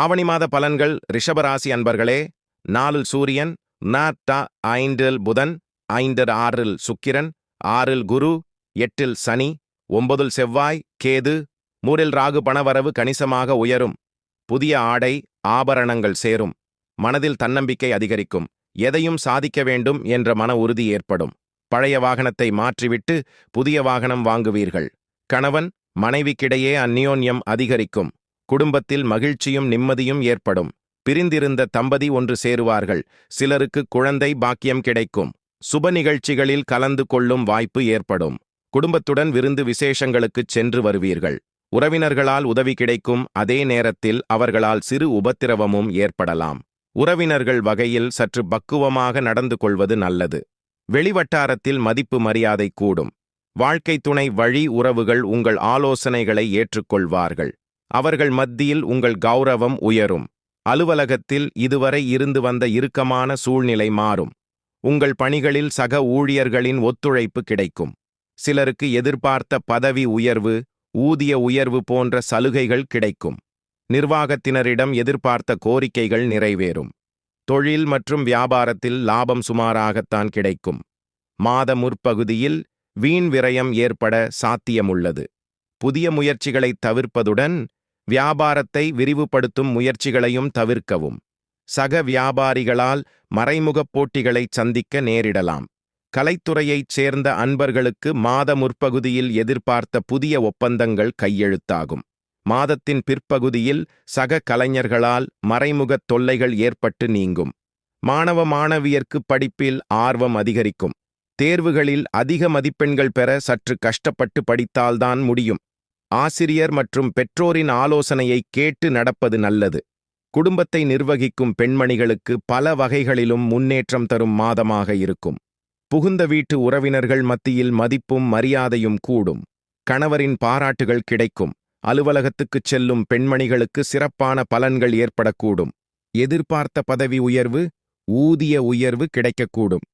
ஆவணி மாத பலன்கள் ரிஷபராசி அன்பர்களே நாலில் சூரியன் நாட்டா ஐந்தில் புதன் ஐந்தர் ஆறில் சுக்கிரன் ஆறில் குரு எட்டில் சனி ஒன்பதில் செவ்வாய் கேது மூரில் ராகு பணவரவு கணிசமாக உயரும். புதிய ஆடை ஆபரணங்கள் சேரும். மனதில் தன்னம்பிக்கை அதிகரிக்கும். எதையும் சாதிக்க வேண்டும் என்ற மன உறுதி ஏற்படும். பழைய வாகனத்தை மாற்றிவிட்டு புதிய வாகனம் வாங்குவீர்கள். கணவன் மனைவிக்கிடையே அந்நியோன்யம் அதிகரிக்கும். குடும்பத்தில் மகிழ்ச்சியும் நிம்மதியும் ஏற்படும். பிரிந்திருந்த தம்பதி ஒன்று சேருவார்கள். சிலருக்கு குழந்தை பாக்கியம் கிடைக்கும். சுப நிகழ்ச்சிகளில் கலந்து கொள்ளும் வாய்ப்பு ஏற்படும். குடும்பத்துடன் விருந்து விசேஷங்களுக்குச் சென்று வருவீர்கள். உறவினர்களால் உதவி கிடைக்கும். அதே நேரத்தில் அவர்களால் சிறு உபத்திரவமும் ஏற்படலாம். உறவினர்கள் வகையில் சற்று பக்குவமாக நடந்து கொள்வது நல்லது. வெளிவட்டாரத்தில் மதிப்பு மரியாதை கூடும். வாழ்க்கை துணை வழி உறவுகள் உங்கள் ஆலோசனைகளை ஏற்றுக்கொள்வார்கள். அவர்கள் மத்தியில் உங்கள் கௌரவம் உயரும். அலுவலகத்தில் இதுவரை இருந்து வந்த இறுக்கமான சூழ்நிலை மாறும். உங்கள் பணிகளில் சக ஊழியர்களின் ஒத்துழைப்பு கிடைக்கும். சிலருக்கு எதிர்பார்த்த பதவி உயர்வு ஊதிய உயர்வு போன்ற சலுகைகள் கிடைக்கும். நிர்வாகத்தினரிடம் எதிர்பார்த்த கோரிக்கைகள் நிறைவேறும். தொழில் மற்றும் வியாபாரத்தில் லாபம் சுமாராகத்தான் கிடைக்கும். மாத முற்பகுதியில் வீண் விரயம் ஏற்பட சாத்தியமுள்ளது. புதிய முயற்சிகளை தவிர்ப்பதுடன் வியாபாரத்தை விரிவுபடுத்தும் முயற்சிகளையும் தவிர்க்கவும். சக வியாபாரிகளால் மறைமுகப் போட்டிகளைச் சந்திக்க நேரிடலாம். கலைத்துறையைச் சேர்ந்த அன்பர்களுக்கு மாத முற்பகுதியில் எதிர்பார்த்த புதிய ஒப்பந்தங்கள் கையெழுத்தாகும். மாதத்தின் பிற்பகுதியில் சக கலைஞர்களால் மறைமுகத் தொல்லைகள் ஏற்பட்டு நீங்கும். மாணவ மாணவியர்க்கு படிப்பில் ஆர்வம் அதிகரிக்கும். தேர்வுகளில் அதிக மதிப்பெண்கள் பெற சற்று கஷ்டப்பட்டு படித்தால்தான் முடியும். ஆசிரியர் மற்றும் பெற்றோரின் ஆலோசனையை கேட்டு நடப்பது நல்லது. குடும்பத்தை நிர்வகிக்கும் பெண்மணிகளுக்கு பல வகைகளிலும் முன்னேற்றம் தரும் மாதமாக இருக்கும். புகுந்த வீட்டு உறவினர்கள் மத்தியில் மதிப்பும் மரியாதையும் கூடும். கணவரின் பாராட்டுகள் கிடைக்கும். அலுவலகத்துக்குச் செல்லும் பெண்மணிகளுக்கு சிறப்பான பலன்கள் ஏற்படக்கூடும். எதிர்பார்த்த பதவி உயர்வு ஊதிய உயர்வு கிடைக்கக்கூடும்.